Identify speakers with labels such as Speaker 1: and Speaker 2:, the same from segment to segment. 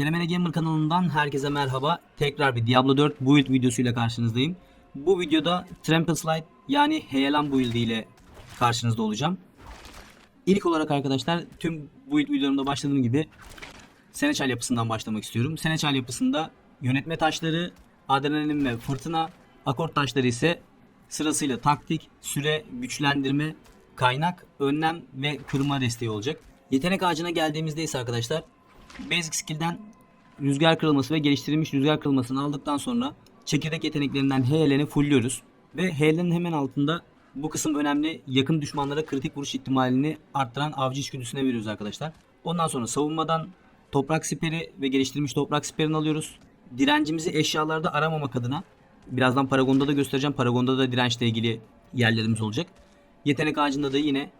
Speaker 1: Kelemene Gamer kanalından herkese merhaba. Tekrar bir Diablo 4 build videosuyla karşınızdayım. Bu videoda Trample Slide yani heyelan build ile karşınızda olacağım. İlk olarak arkadaşlar tüm build videolarımda başladığım gibi Seneçal yapısından başlamak istiyorum. Seneçal yapısında yönetme taşları, adrenalin ve fırtına, akort taşları ise sırasıyla taktik, süre, güçlendirme, kaynak, önlem ve kırma desteği olacak. Yetenek ağacına geldiğimizde ise arkadaşlar Basic Skill'den rüzgar kırılması ve geliştirilmiş rüzgar kırılmasını aldıktan sonra çekirdek yeteneklerinden HL'ni fullliyoruz. Ve HL'nin hemen altında bu kısım önemli. Yakın düşmanlara kritik vuruş ihtimalini arttıran avcı içgüdüsüne veriyoruz arkadaşlar. Ondan sonra savunmadan toprak siperi ve geliştirilmiş toprak siperini alıyoruz. Direncimizi eşyalarda aramamak adına birazdan Paragon'da da göstereceğim. Paragon'da da dirençle ilgili yerlerimiz olacak. Yetenek ağacında da yine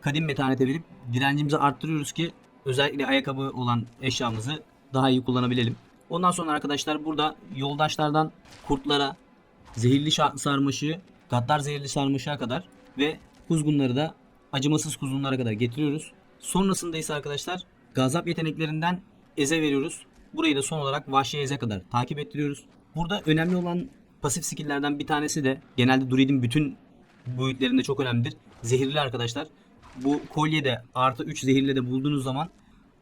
Speaker 1: kadim metanete verip direncimizi arttırıyoruz ki özellikle ayakkabı olan eşyamızı daha iyi kullanabilelim. Ondan sonra arkadaşlar burada yoldaşlardan kurtlara, zehirli sarmaşığı, gaddar zehirli sarmaşığa kadar ve kuzgunları da acımasız kuzgunlara kadar getiriyoruz. Sonrasında ise arkadaşlar gazap yeteneklerinden eze veriyoruz. Burayı da son olarak vahşi eze kadar takip ettiriyoruz. Burada önemli olan pasif skill'lerden bir tanesi de genelde Druid'in bütün boyutlarında çok önemlidir. Zehirli arkadaşlar. Bu kolyede artı 3 zehirle de bulduğunuz zaman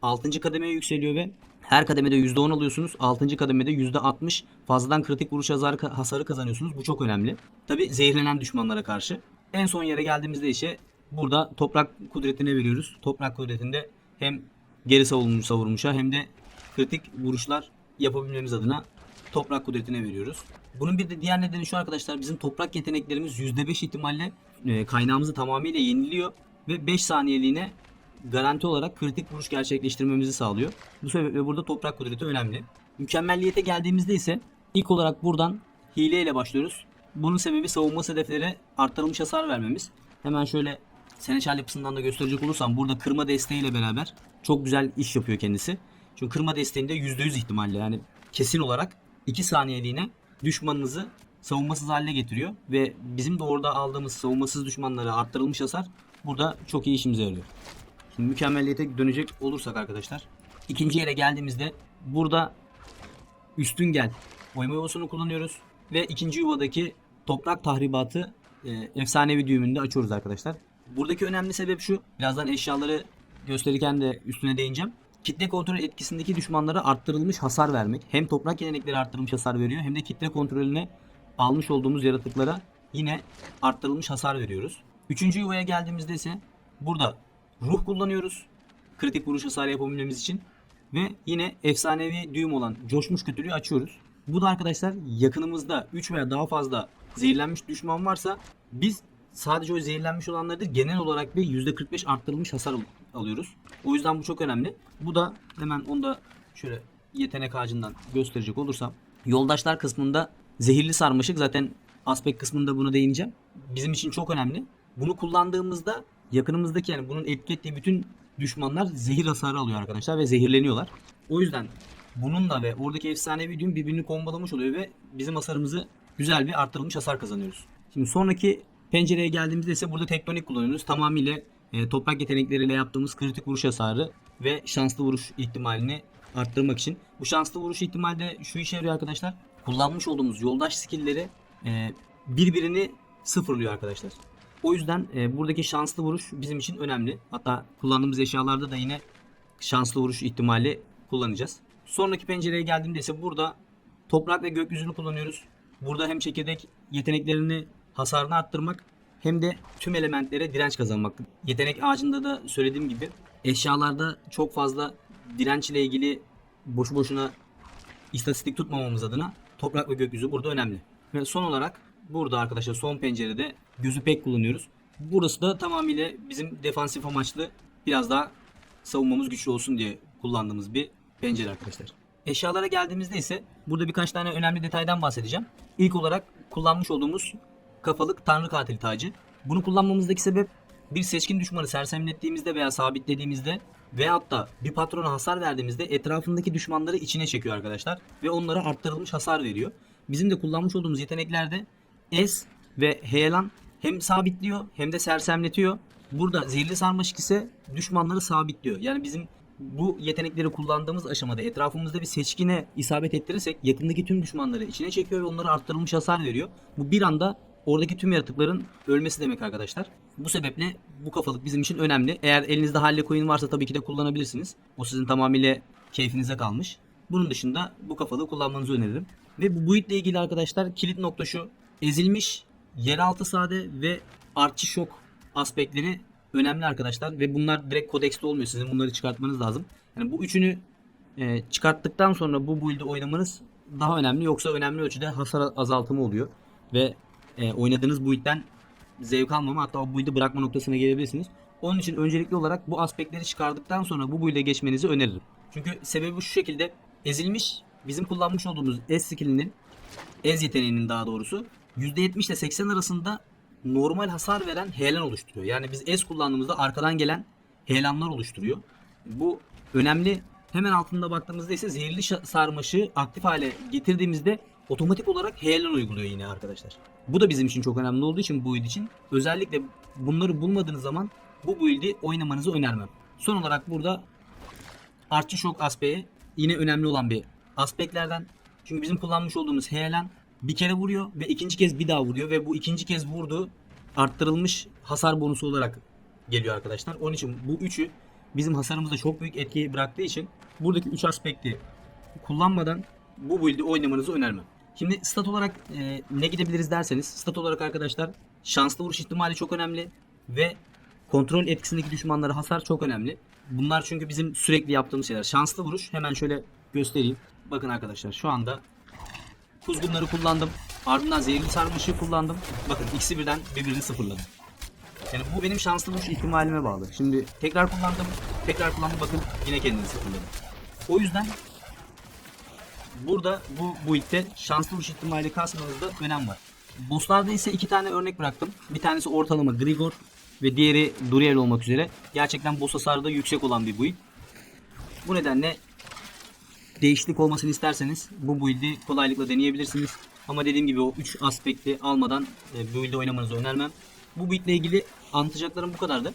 Speaker 1: 6. kademeye yükseliyor ve her kademede %10 alıyorsunuz. 6. kademede %60 fazladan kritik vuruş hasarı, kazanıyorsunuz. Bu çok önemli. Tabi zehirlenen düşmanlara karşı. En son yere geldiğimizde ise burada toprak kudretine veriyoruz. Toprak kudretinde hem geri savunmuş savurmuşa hem de kritik vuruşlar yapabilmemiz adına toprak kudretine veriyoruz. Bunun bir de diğer nedeni şu arkadaşlar bizim toprak yeteneklerimiz %5 ihtimalle e, kaynağımızı tamamıyla yeniliyor ve 5 saniyeliğine garanti olarak kritik vuruş gerçekleştirmemizi sağlıyor. Bu sebeple burada toprak kudreti önemli. Mükemmelliyete geldiğimizde ise ilk olarak buradan hile ile başlıyoruz. Bunun sebebi savunma hedeflere arttırılmış hasar vermemiz. Hemen şöyle Seneçal yapısından da gösterecek olursam burada kırma desteğiyle beraber çok güzel iş yapıyor kendisi. Çünkü kırma desteğinde %100 ihtimalle yani kesin olarak 2 saniyeliğine düşmanınızı savunmasız haline getiriyor ve bizim de orada aldığımız savunmasız düşmanlara arttırılmış hasar burada çok iyi işimize yarıyor. Şimdi mükemmelliyete dönecek olursak arkadaşlar. ikinci yere geldiğimizde burada üstün gel oyma yuvasını kullanıyoruz. Ve ikinci yuvadaki toprak tahribatı e, efsanevi düğümünde açıyoruz arkadaşlar. Buradaki önemli sebep şu. Birazdan eşyaları gösterirken de üstüne değineceğim. Kitle kontrol etkisindeki düşmanlara arttırılmış hasar vermek. Hem toprak yetenekleri arttırılmış hasar veriyor hem de kitle kontrolüne almış olduğumuz yaratıklara yine arttırılmış hasar veriyoruz. Üçüncü yuvaya geldiğimizde ise burada ruh kullanıyoruz. Kritik vuruş hasarı yapabilmemiz için. Ve yine efsanevi düğüm olan coşmuş kötülüğü açıyoruz. Bu da arkadaşlar yakınımızda 3 veya daha fazla zehirlenmiş düşman varsa biz sadece o zehirlenmiş olanları değil genel olarak bir %45 arttırılmış hasar al- alıyoruz. O yüzden bu çok önemli. Bu da hemen onu da şöyle yetenek ağacından gösterecek olursam yoldaşlar kısmında zehirli sarmaşık zaten aspekt kısmında buna değineceğim. Bizim için çok önemli. Bunu kullandığımızda yakınımızdaki yani bunun etki ettiği bütün düşmanlar zehir hasarı alıyor arkadaşlar ve zehirleniyorlar. O yüzden bununla ve oradaki efsanevi düğüm birbirini kombalamış oluyor ve bizim hasarımızı güzel bir arttırılmış hasar kazanıyoruz. Şimdi sonraki pencereye geldiğimizde ise burada tektonik kullanıyoruz. Tamamıyla e, toprak yetenekleriyle yaptığımız kritik vuruş hasarı ve şanslı vuruş ihtimalini arttırmak için. Bu şanslı vuruş ihtimali de şu işe yarıyor arkadaşlar. Kullanmış olduğumuz yoldaş skillleri e, birbirini sıfırlıyor arkadaşlar. O yüzden e, buradaki şanslı vuruş bizim için önemli. Hatta kullandığımız eşyalarda da yine şanslı vuruş ihtimali kullanacağız. Sonraki pencereye geldiğimde ise burada toprak ve gökyüzünü kullanıyoruz. Burada hem çekirdek yeteneklerini hasarını arttırmak hem de tüm elementlere direnç kazanmak. Yetenek ağacında da söylediğim gibi eşyalarda çok fazla direnç ile ilgili boşu boşuna istatistik tutmamamız adına toprak ve gökyüzü burada önemli. Ve son olarak burada arkadaşlar son pencerede gözü pek kullanıyoruz. Burası da tamamıyla bizim defansif amaçlı biraz daha savunmamız güçlü olsun diye kullandığımız bir pencere arkadaşlar. Eşyalara geldiğimizde ise burada birkaç tane önemli detaydan bahsedeceğim. İlk olarak kullanmış olduğumuz kafalık tanrı katili tacı. Bunu kullanmamızdaki sebep bir seçkin düşmanı sersemlettiğimizde veya sabitlediğimizde veyahut da bir patrona hasar verdiğimizde etrafındaki düşmanları içine çekiyor arkadaşlar ve onlara arttırılmış hasar veriyor. Bizim de kullanmış olduğumuz yeteneklerde S ve heyelan hem sabitliyor hem de sersemletiyor. Burada zehirli sarmaşık ise düşmanları sabitliyor. Yani bizim bu yetenekleri kullandığımız aşamada etrafımızda bir seçkine isabet ettirirsek yakındaki tüm düşmanları içine çekiyor ve onlara arttırılmış hasar veriyor. Bu bir anda oradaki tüm yaratıkların ölmesi demek arkadaşlar. Bu sebeple bu kafalık bizim için önemli. Eğer elinizde Halle Coin varsa tabii ki de kullanabilirsiniz. O sizin tamamıyla keyfinize kalmış. Bunun dışında bu kafalığı kullanmanızı öneririm. Ve bu build ilgili arkadaşlar kilit nokta şu. Ezilmiş, yeraltı sade ve artçı şok aspektleri önemli arkadaşlar. Ve bunlar direkt kodekste olmuyor. Sizin bunları çıkartmanız lazım. Yani bu üçünü e, çıkarttıktan sonra bu build'i oynamanız daha önemli. Yoksa önemli ölçüde hasar azaltımı oluyor. Ve e, oynadığınız build'den zevk almama hatta o build'i bırakma noktasına gelebilirsiniz. Onun için öncelikli olarak bu aspektleri çıkardıktan sonra bu build'e geçmenizi öneririm. Çünkü sebebi şu şekilde ezilmiş bizim kullanmış olduğumuz S skill'inin Ez yeteneğinin daha doğrusu %70 ile 80 arasında normal hasar veren heyelan oluşturuyor. Yani biz S kullandığımızda arkadan gelen heyelanlar oluşturuyor. Bu önemli. Hemen altında baktığımızda ise zehirli sarmaşı aktif hale getirdiğimizde otomatik olarak heyelan uyguluyor yine arkadaşlar. Bu da bizim için çok önemli olduğu için bu build için özellikle bunları bulmadığınız zaman bu build'i oynamanızı önermem. Son olarak burada artçı şok aspekti yine önemli olan bir aspektlerden. Çünkü bizim kullanmış olduğumuz heyelan bir kere vuruyor ve ikinci kez bir daha vuruyor ve bu ikinci kez vurduğu arttırılmış hasar bonusu olarak geliyor arkadaşlar. Onun için bu üçü bizim hasarımızda çok büyük etki bıraktığı için buradaki üç aspekti kullanmadan bu build'i oynamanızı önermem. Şimdi stat olarak e, ne gidebiliriz derseniz stat olarak arkadaşlar şanslı vuruş ihtimali çok önemli ve kontrol etkisindeki düşmanlara hasar çok önemli. Bunlar çünkü bizim sürekli yaptığımız şeyler. Şanslı vuruş hemen şöyle göstereyim. Bakın arkadaşlar şu anda kuzgunları kullandım. Ardından zehirli sarmaşığı kullandım. Bakın ikisi birden birbirini sıfırladı. Yani bu benim şanslı vuruş ihtimalime bağlı. Şimdi tekrar kullandım. Tekrar kullandım. Bakın yine kendini sıfırladı. O yüzden burada bu build'de şanslı vuruş ihtimali kasmanızda önem var. Bosslarda ise iki tane örnek bıraktım. Bir tanesi ortalama Grigor ve diğeri Duriel olmak üzere. Gerçekten boss hasarı da yüksek olan bir build. Bu nedenle değişiklik olmasını isterseniz bu build'i kolaylıkla deneyebilirsiniz. Ama dediğim gibi o 3 aspekti almadan e, bu build'i oynamanızı önermem. Bu build ile ilgili anlatacaklarım bu kadardı.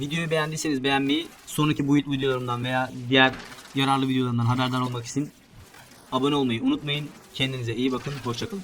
Speaker 1: Videoyu beğendiyseniz beğenmeyi, sonraki build videolarımdan veya diğer yararlı videolarımdan haberdar olmak için abone olmayı unutmayın. Kendinize iyi bakın. Hoşçakalın.